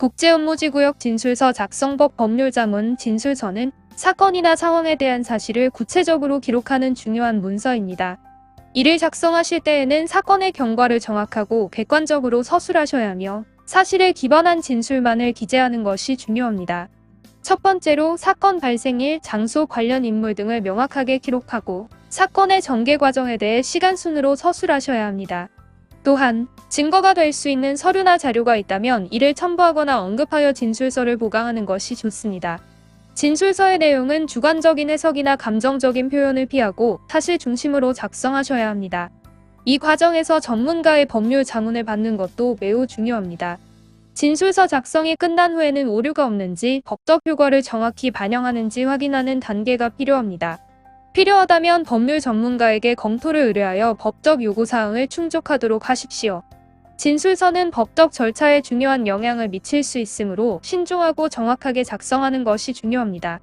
국제업무지구역 진술서 작성법 법률자문 진술서는 사건이나 상황에 대한 사실을 구체적으로 기록하는 중요한 문서입니다. 이를 작성하실 때에는 사건의 경과를 정확하고 객관적으로 서술하셔야 하며 사실에 기반한 진술만을 기재하는 것이 중요합니다. 첫 번째로 사건 발생일, 장소, 관련 인물 등을 명확하게 기록하고 사건의 전개 과정에 대해 시간순으로 서술하셔야 합니다. 또한 증거가 될 수 있는 서류나 자료가 있다면 이를 첨부하거나 언급하여 진술서를 보강하는 것이 좋습니다. 진술서의 내용은 주관적인 해석이나 감정적인 표현을 피하고 사실 중심으로 작성하셔야 합니다. 이 과정에서 전문가의 법률 자문을 받는 것도 매우 중요합니다. 진술서 작성이 끝난 후에는 오류가 없는지 법적 효과를 정확히 반영하는지 확인하는 단계가 필요합니다. 필요하다면 법률 전문가에게 검토를 의뢰하여 법적 요구사항을 충족하도록 하십시오. 진술서는 법적 절차에 중요한 영향을 미칠 수 있으므로 신중하고 정확하게 작성하는 것이 중요합니다.